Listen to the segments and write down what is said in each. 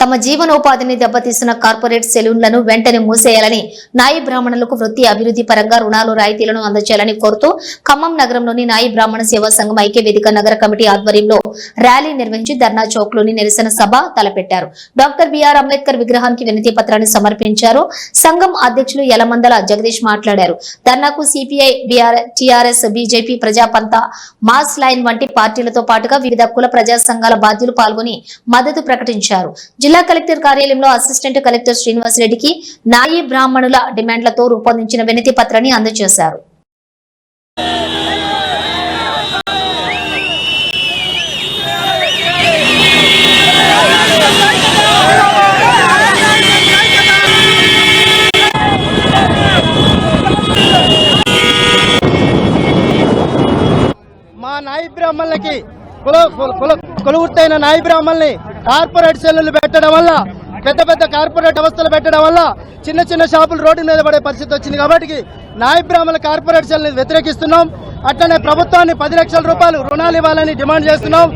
తమ జీవనోపాధిని దెబ్బతీస్తున్న కార్పొరేట్ సెలూన్లను వెంటనే మూసేయాలని నాయి బ్రాహ్మణులకు వృత్తి అభివృద్ధి పరంగా రుణాలు రాయితీలను అందజేయాలని కోరుతూ ఖమ్మం నగరంలోని నాయి బ్రాహ్మణ సేవా సంఘం ఐక్య వేదిక నగర కమిటీ ఆధ్వర్యంలో ర్యాలీ నిర్వహించి ధర్నా చౌక్లోని నిరసన సభ తలపెట్టారు. డాక్టర్ బిఆర్ అంబేద్కర్ విగ్రహానికి వినతి పత్రాన్ని సమర్పించారు. సంఘం అధ్యక్షులు యలమందల జగదీష్ మాట్లాడారు. ధర్నాకు CPI TRS BJP Prajapantha mass line వంటి పార్టీలతో పాటుగా వివిధ కుల ప్రజా సంఘాల బాధ్యులు పాల్గొని మద్దతు ప్రకటించారు. జిల్లా కలెక్టర్ కార్యాలయంలో అసిస్టెంట్ కలెక్టర్ శ్రీనివాసరెడ్డికి నాయి బ్రాహ్మణుల డిమాండ్లతో రూపొందించిన వినతి పత్రాన్ని అందజేశారు. మా నాయి బ్రాహ్మణులకి కుల కుల కొలువుర్తైన నాయి బ్రాహ్మణుల్ని కార్పొరేట్ సెల్లులు పెట్టడం వల్ల పెద్ద పెద్ద కార్పొరేట్ వ్యవస్థలు పెట్టడం వల్ల చిన్న చిన్న షాపులు రోడ్డు మీద పడే పరిస్థితి వచ్చింది కాబట్టి నాయి బ్రాహ్మణుల కార్పొరేట్ సెల్ని వ్యతిరేకిస్తున్నాం. అట్లనే ప్రభుత్వాన్ని పది లక్షల రూపాయలు రుణాలు ఇవ్వాలని డిమాండ్ చేస్తున్నాం.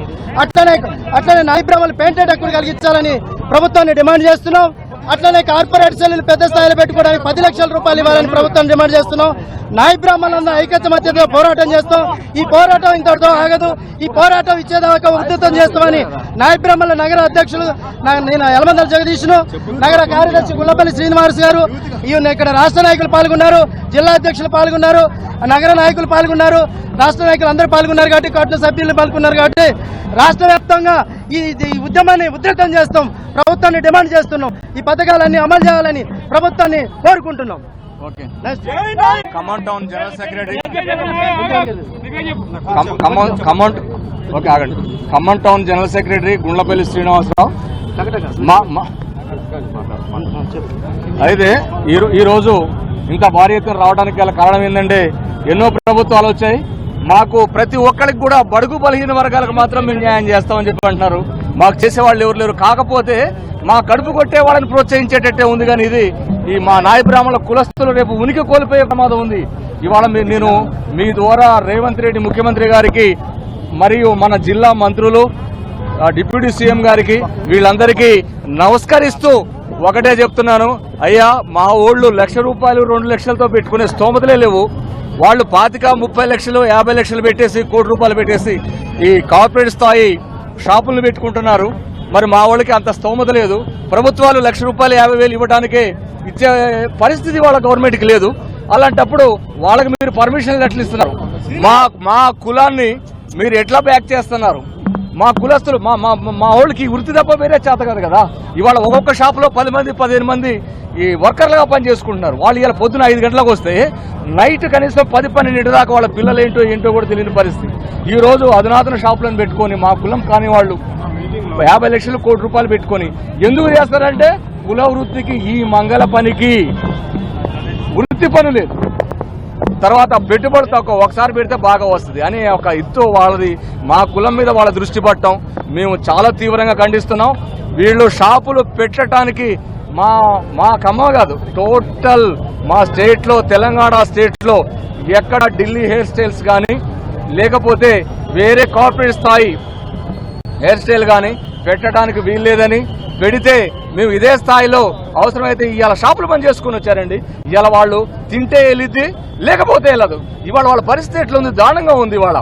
అట్లనే అట్లనే నాయి బ్రాహ్మణులు పెయింటెడ్ హక్కులు కలిగించాలని ప్రభుత్వాన్ని డిమాండ్ చేస్తున్నాం. అట్లనే కార్పొరేట్ సెల్లులు పెద్ద స్థాయిలో పెట్టుకోవడానికి పది లక్షల రూపాయలు ఇవ్వాలని ప్రభుత్వం డిమాండ్ చేస్తున్నాం. నాయ బ్రాహ్మణులందరూ ఐక్యత మధ్యలో పోరాటం చేస్తాం. ఈ పోరాటం ఇంతటితో ఆగదు. ఈ పోరాటం ఇచ్చేదాకా ఉధృతం చేస్తామని నాయ బ్రాహ్మణుల నగర అధ్యక్షులు నా- నేను యలమందల జగదీష్ను నగర కార్యదర్శి గుల్లపల్లి శ్రీనివాస్ గారు ఈయన ఇక్కడ రాష్ట్ర నాయకులు పాల్గొన్నారు జిల్లా అధ్యక్షులు పాల్గొన్నారు నగర నాయకులు పాల్గొన్నారు రాష్ట్ర నాయకులు అందరూ పాల్గొన్నారు కాబట్టి కోట్ల సభ్యులు పాల్గొన్నారు కాబట్టి రాష్ట్ర వ్యాప్తంగా ఈ ఈ ఉద్యమాన్ని ఉధృతం చేస్తాం. ప్రభుత్వాన్ని డిమాండ్ చేస్తున్నాం. ఈ పథకాలన్నీ అమలు చేయాలని ప్రభుత్వాన్ని కోరుకుంటున్నాం. Okay. Next Khammam town general secretary ఖమ్- Khammam Khammam okay ఆగండి. Khammam town general secretary Gundlapalli Srinivasarao. మా మా- అయితే ఈ రో- ఈ రోజు ఇంత భారీ ఎత్తున రావడానికి గల కారణం ఏంటంటే ఎన్నో ప్రభుత్వాలు వచ్చాయి. మాకు ప్రతి ఒక్కరికి కూడా బడుగు బలహీన వర్గాలకు మాత్రం మేము న్యాయం చేస్తామని చెప్పి అంటున్నారు. మాకు చేసేవాళ్ళు ఎవరు లేరు. కాకపోతే మా కడుపు కొట్టే వాళ్ళని ప్రోత్సహించేటట్టే ఉంది కానీ ఇది ఈ మా నాయ బ్రాహ్మణుల కులస్తులు రేపు ఉనికి కోల్పోయే ప్రమాదం ఉంది. ఇవాళ మీ- నేను మీ ద్వారా రేవంత్ రెడ్డి ముఖ్యమంత్రి గారికి మరియు మన జిల్లా మంత్రులు డిప్యూటీ సీఎం గారికి వీళ్ళందరికీ నమస్కరిస్తూ ఒకటే చెప్తున్నాను. అయ్యా మా ఓళ్ళు లక్ష రూపాయలు రెండు లక్షలతో పెట్టుకునే స్తోమతలే లేవు. వాళ్ళు పాతిక ముప్పై లక్షలు యాభై లక్షలు పెట్టేసి కోటి రూపాయలు పెట్టేసి ఈ కార్పొరేట్ స్థాయి షాపులను పెట్టుకుంటున్నారు. మరి మా వాళ్ళకి అంత స్తోమత లేదు. ప్రభుత్వాలు లక్ష రూపాయలు యాభై వేలు ఇవ్వడానికే ఇచ్చే పరిస్థితి వాళ్ళ గవర్నమెంట్కి లేదు. అలాంటప్పుడు వాళ్ళకి మీరు పర్మిషన్లు ఎట్లు ఇస్తున్నారు. మా మా కులాన్ని మీరు ఎట్లా బ్యాక్ చేస్తున్నారు? మా కులస్తులు మా మా మా వాళ్ళకి ఈ వృత్తి తప్ప వేరే చేత కాదు కదా. ఇవాళ ఒక్కొక్క షాపులో పది మంది పదిహేను మంది ఈ వర్కర్లుగా పని చేసుకుంటున్నారు వాళ్ళు ఇలా పొద్దున ఐదు గంటలకు వస్తే నైట్ కనీసం పది పన్నెండు దాకా వాళ్ళ పిల్లలు ఏంటో ఏంటో కూడా తెలియని పరిస్థితి. ఈ రోజు అధునాతన షాపులను పెట్టుకొని మా కులం కాని వాళ్ళు యాభై లక్షలు కోటి రూపాయలు పెట్టుకొని ఎందుకు చేస్తారంటే కుల వృత్తికి ఈ మంగళ పనికి వృత్తి పని లేదు. తర్వాత పెట్టుబడి తక్కువ ఒకసారి పెడితే బాగా వస్తుంది. అని ఒక ఇత్తు వాళ్ళది మా కులం మీద వాళ్ళ దృష్టి పట్టడం మేము చాలా తీవ్రంగా ఖండిస్తున్నాం. వీళ్ళు షాపులు పెట్టడానికి మా మా కమ్మ కాదు టోటల్ మా స్టేట్లో తెలంగాణ స్టేట్లో ఎక్కడ ఢిల్లీ హెయిర్ స్టైల్స్ కానీ లేకపోతే వేరే కార్పొరేట్ స్థాయి హెయిర్ స్టైల్ కానీ పెట్టడానికి వీల్లేదని పెడితే మేము ఇదే స్థాయిలో అవసరమైతే ఇవాళ షాపులు పని చేసుకుని వచ్చారండి. ఇవాళ వాళ్ళు తింటే వెళ్ళిద్ది లేకపోతే వెళ్ళదు ఇవాళ వాళ్ళ పరిస్థితి ఎట్లుంది? దారుణంగా ఉంది ఇవాళ.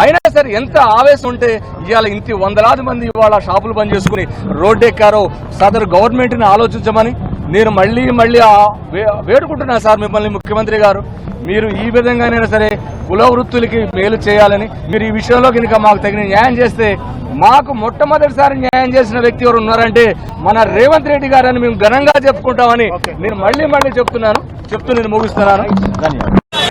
అయినా సరే ఎంత ఆవేశం ఉంటే ఇవాళ ఇంటి వందలాది మంది ఇవాళ షాపులు బంద్ చేసుకుని రోడ్డు ఎక్కారో సదరు గవర్నమెంట్ని ఆలోచించమని నేను మళ్ళీ మళ్ళీ వే- వేడుకుంటున్నాను సార్ మిమ్మల్ని ముఖ్యమంత్రి గారు. మీరు ఈ విధంగానైనా సరే కుల వృత్తులకి మేలు చేయాలని మీరు ఈ విషయంలో కనుక మాకు తగిన న్యాయం చేస్తే మాకు మొట్టమొదటిసారి న్యాయం చేసిన వ్యక్తి ఎవరు ఉన్నారంటే మన రేవంత్ రెడ్డి గారని మేము ఘనంగా చెప్పుకుంటామని నేను మళ్ళీ మళ్ళీ చెప్తున్నాను. చెప్తూ నేను ముగిస్తున్నాను. ధన్యవాదాలు.